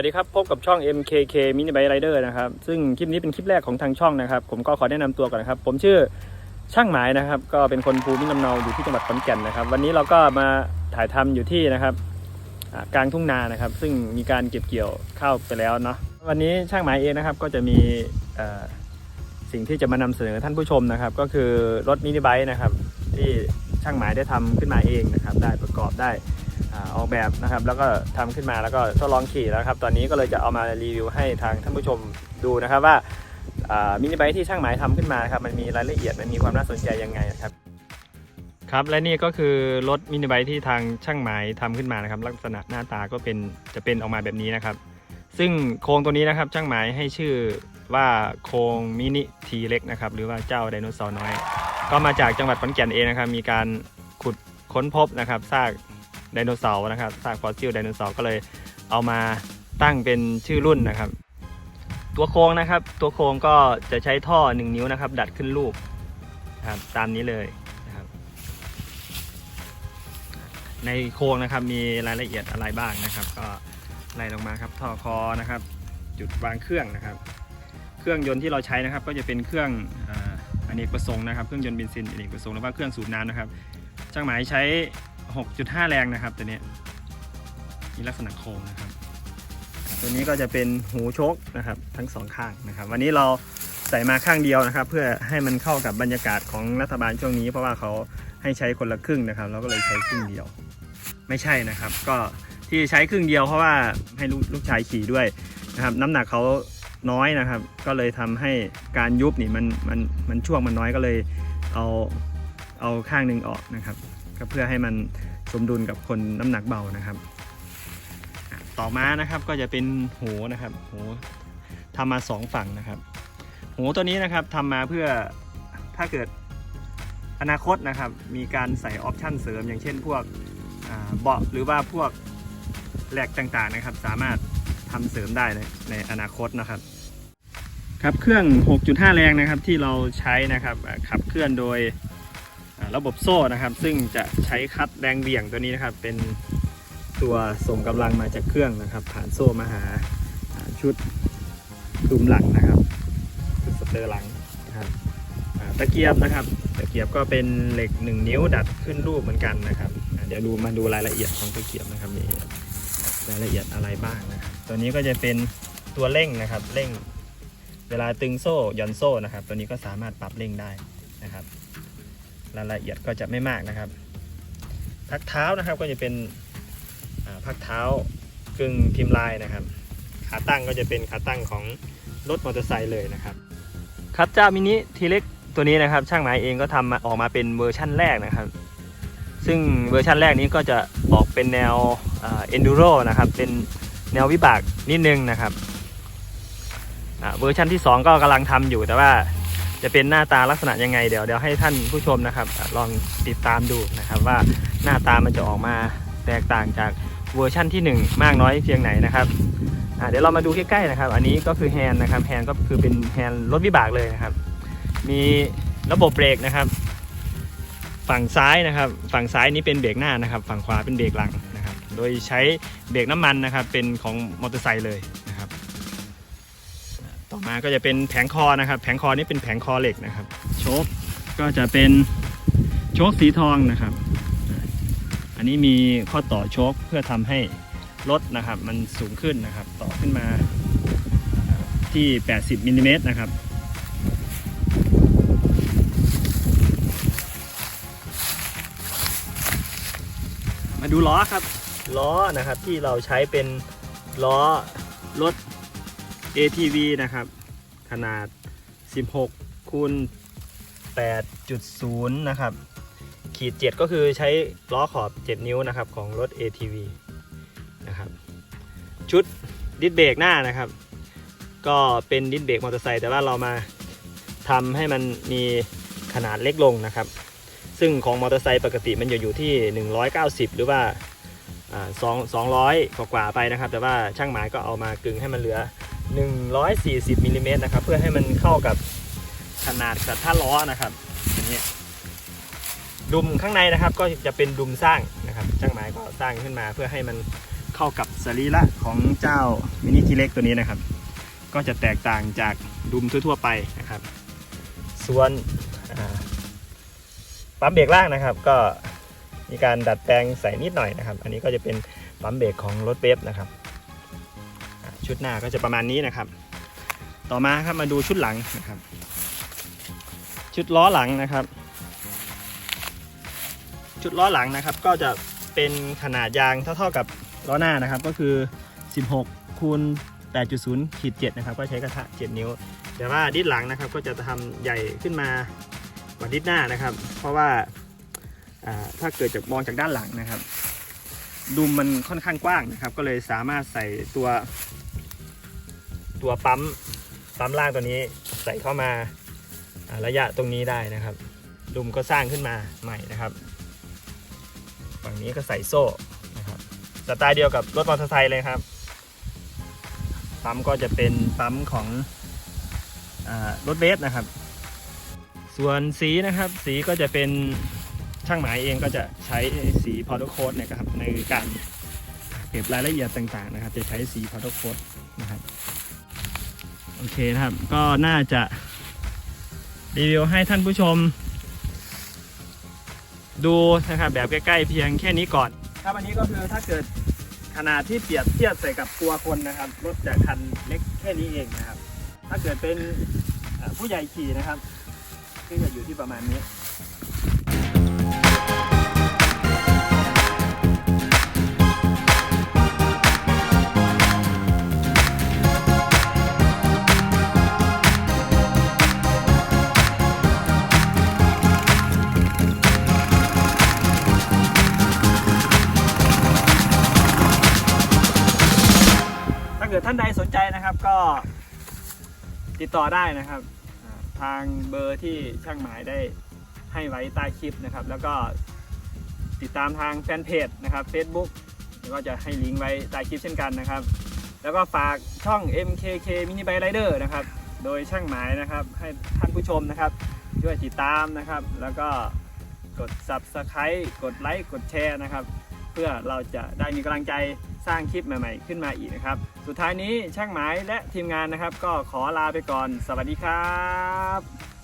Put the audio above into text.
วัสดีครับ พบกับช่อง MKK Mini Bike Rider นะครับ ซึ่งคลิปนี้เป็นคลิปแรกของทางช่องนะครับ ผมก็ขอแนะนำตัวก่อนนะครับ ผมชื่อช่างหมายนะครับ ก็เป็นคนภูมิลำเนาอยู่ที่จังหวัดขอนแก่นนะครับ วันนี้เราก็มาถ่ายทำอยู่ที่นะครับกลางทุ่งนานะครับ ซึ่งมีการเก็บเกี่ยวข้าวไปแล้วเนาะ วันนี้ช่างหมายเองนะครับ ก็จะมีสิ่งที่จะมานำเสนอท่านผู้ชมนะครับ ก็คือรถมินิไบค์นะครับ ที่ช่างหมายได้ทำขึ้นมาเองนะครับ ได้ประกอบได้ ออกแบบนะครับ แล้วก็ทำขึ้นมาแล้วก็ทดลองขี่แล้วครับ ตอนนี้ก็เลยจะเอามารีวิวให้ทางท่านผู้ชมดูนะครับว่ามินิไบค์ที่ช่างหมายทำขึ้นมาครับมันมีรายละเอียดมันมีความน่าสนใจยังไงนะครับครับและนี่ก็คือรถมินิไบค์ที่ทางช่างหมายทำขึ้นมานะครับ ลักษณะหน้าตาก็เป็นจะเป็นออกมาแบบนี้นะครับ ซึ่งโครงตัวนี้นะครับ ช่างหมายให้ชื่อว่าโครงมินิทีเล็กนะครับหรือว่าเจ้าไดโนเสาร์น้อย ก็มาจากจังหวัดขอนแก่นเองนะครับ มีการขุดค้นพบนะครับซาก ไดโนเสาร์นะครับซากฟอสซิลไดโนเสาร์ก็เลยเอามาตั้งเป็นชื่อรุ่นนะครับ ตัวโครงนะครับ ตัวโครงก็จะใช้ท่อ 1 นิ้วนะครับ ดัดขึ้นลูกนะครับตามนี้เลยนะครับ ในโครงนะครับมีรายละเอียดอะไรบ้างนะครับ ก็ไล่ลงมาครับท่อคอนะครับ จุดวางเครื่องนะครับ เครื่องยนต์ที่เราใช้นะครับ ก็จะเป็นเครื่องเอ่ออเนกประสงค์นะครับเครื่องยนต์เบนซินอเนกประสงค์หรือว่าเครื่องสูบน้ำนะครับช่างหมายใช้ 6.5 แรงนะครับตัวนี้มีลักษณะโค้งนะครับ ตัวนี้ก็จะเป็นหูชคนะครับทั้งสองข้างนะครับ วันนี้เราใส่มาข้างเดียวนะครับ เพื่อให้มันเข้ากับบรรยากาศของรัฐบาลช่วงนี้ เพราะว่าเขาให้ใช้คนละครึ่งนะครับ เราก็เลยใช้ครึ่งเดียว ไม่ใช่นะครับ ก็ที่ใช้ครึ่งเดียวเพราะว่าให้ลูกลูกชายขี่ด้วยนะครับ น้ำหนักเขาน้อยนะครับ ก็เลยทำให้การยุบนี่มันมันมันช่วงมันน้อยก็เลยเอาเอาข้างหนึ่งออกนะครับ ก็เพื่อให้มันสมดุลกับคนน้ำหนักเบานะครับ ต่อมานะครับก็จะเป็นหูนะครับหูทำมาสองฝั่งนะครับหูตัวนี้นะครับทำมาเพื่อถ้าเกิดอนาคตนะครับมีการใส่ออปชั่นเสริม อย่างเช่นพวกเบาะหรือว่าพวกแหลกต่างๆนะครับ สามารถทำเสริมได้ในในอนาคตนะครับ ครับเครื่อง 6.5 แรงนะครับที่เราใช้นะครับขับเคลื่อนโดย ระบบโซ่นะครับ ซึ่งจะใช้คัดแรงเบี่ยงตัวนี้นะครับ เป็นตัวส่งกำลังมาจากเครื่องนะครับ ผ่านโซ่มาหาชุดดุมหลังนะครับชุดสเตอร์หลังนะครับตะเกียบนะครับ ตะเกียบก็เป็นเหล็ก 1 นิ้วดัดขึ้นรูปเหมือนกันนะครับ เดี๋ยวดูมาดูรายละเอียดของตะเกียบนะครับมีรายละเอียดอะไรบ้างนะครับตัวนี้ก็จะเป็นตัวเร่งนะครับเร่ง เวลาตึงโซ่ย่อนโซ่นะครับ ตัวนี้ก็สามารถปรับเร่งได้ รายละเอียดก็จะไม่มากนะครับพักเท้านะครับก็จะเป็นพักเท้ากึ่งพิมพ์ลายนะครับ ขาตั้งก็จะเป็นขาตั้งของรถมอเตอร์ไซค์เลยนะครับครับเจ้ามินิทีเล็กตัวนี้นะครับ ช่างหมายเองก็ทำมาออกมาเป็นเวอร์ชั่นแรกนะครับ ซึ่งเวอร์ชั่นแรกนี้ก็จะออกเป็นแนวเอ็นดูโรนะครับ เป็นแนววิบากนิดนึงนะครับเวอร์ชันที่ 2 ก็กำลังทำอยู่แต่ว่า จะเป็นหน้าตาลักษณะยังไงเดี๋ยวเดี๋ยวให้ท่านผู้ชมนะครับ ลองติดตามดูนะครับว่าหน้าตามันจะออกมาแตกต่างจากเวอร์ชั่นที่ 1 มากน้อยเพียงไหนนะครับเดี๋ยวเรามาดูใกล้ๆนะครับ อันนี้ก็คือแฮนด์นะครับแฮนด์ก็คือเป็นแฮนด์รถวิบากเลยนะครับ มีระบบเบรกนะครับ ฝั่งซ้ายนะครับ ฝั่งซ้ายนี้เป็นเบรกหน้านะครับ ฝั่งขวาเป็นเบรกหลังนะครับ โดยใช้เบรกน้ำมันนะครับ เป็นของมอเตอร์ไซค์เลย อมาก็จะเป็นแผงคอนะครับ แผงคอนี่เป็นแผงคอเหล็กนะครับ โชคก็จะเป็นโชคสีทองนะครับ อันนี้มีข้อต่อโชคเพื่อทำให้รถนะครับ มันสูงขึ้นนะครับ ต่อขึ้นมาที่ 80มิลลิเมตรนะครับมาดูล้อครับ ล้อนะครับที่เราใช้เป็นล้อรถ ATV นะครับ ขนาด 16คูณ8.0 นะครับ ขีด 7 ก็คือใช้ล้อขอบ 7 นิ้วนะครับของรถ ATV นะครับ ชุดดิสเบรกหน้านะครับ ก็เป็นดิสเบรกมอเตอร์ไซค์แต่ว่าเรามาทำให้มันมีขนาดเล็กลงนะครับ ซึ่งของมอเตอร์ไซค์ปกติมันจะอยู่ที่ 190 หรือว่าอ่า2 200กว่าไปนะครับ แต่ว่าช่างหมายก็เอามากึ่งให้มันเหลือ 140มิลลิเมตรนะครับ เพื่อให้มันเข้ากับขนาดกับท่าล้อนะครับอย่างนี้ดุมข้างในนะครับก็จะเป็นดุมสร้างนะครับช่างหมายก็สร้างขึ้นมา เพื่อให้มันเข้ากับสรีระของเจ้ามินิทีเล็กตัวนี้นะครับ ก็จะแตกต่างจากดุมทั่ว ๆ ไปนะครับ ส่วนปั๊มเบรกล่างนะครับ ก็มีการดัดแปลงใส่นิดหน่อยนะครับ อันนี้ก็จะเป็นปั๊มเบรกของรถเบฟนะครับ ชุดหน้าก็จะประมาณนี้นะครับ ต่อมาครับมาดูชุดหลังนะครับ ชุดล้อหลังนะครับ ชุดล้อหลังนะครับ ก็จะเป็นขนาดยางเท่าๆกับล้อหน้านะครับ ก็คือ 16คูณ8.0ขีด7นะครับ ก็ใช้กระทะ 7 นิ้ว แต่ว่าดิสหลังนะครับ ก็จะทำใหญ่ขึ้นมากว่าดิสหน้านะครับ เพราะว่าอ่าถ้าเกิดจากมองจากด้านหลังนะครับดุมมันค่อนข้างกว้างนะครับ ก็เลยสามารถใส่ตัว ตัวปั๊มปั๊มล่างตัวนี้ใส่เข้ามาระยะตรงนี้ได้นะครับดุมก็สร้างขึ้นมาใหม่นะครับ ฝั่งนี้ก็ใส่โซ่นะครับสไตล์เดียวกับรถมอเตอร์ไซค์เลยครับปั๊มก็จะเป็นปั๊มของอรถเบสนะครับ ส่วนสีนะครับสีก็จะเป็นช่างหมายเองก็จะใช้สีพอร์ตโคดนะครับในการเก็บรายละเอียดต่างๆนะครับ จะใช้สีพอร์ตโคดนะครับ โอเคนะครับ ก็น่าจะรีวิวให้ท่านผู้ชม ดูนะครับแบบใกล้ ๆ เพียงแค่นี้ก่อน ครับอันนี้ก็คือถ้าเกิดขนาดที่เปรียบเทียบใส่กับตัวคนนะครับรถจะคันเล็กแค่นี้เองนะครับ ถ้าเกิดเป็นผู้ใหญ่ขี่นะครับก็จะอยู่ที่ประมาณนี้ เกิดท่านใดสนใจนะครับก็ติดต่อได้นะครับ ทางเบอร์ที่ช่างหมายได้ให้ไว้ใต้คลิปนะครับ แล้วก็ติดตามทางแฟนเพจนะครับ Facebook ก็จะให้ลิงก์ไว้ใต้คลิปเช่นกันนะครับ แล้วก็ฝากช่อง MKK Mini Bike Rider นะครับ โดยช่างหมายนะครับ ให้ท่านผู้ชมนะครับ ช่วยติดตามนะครับ แล้วก็กด Subscribe กดไลค์กดแชร์นะครับ พื่อเราจะได้มีกำลังใจสร้างคลิปใหม่ ๆ ขึ้นมาอีกนะครับ สุดท้ายนี้ช่างหมายและทีมงานนะครับ ก็ขอลาไปก่อน สวัสดีครับ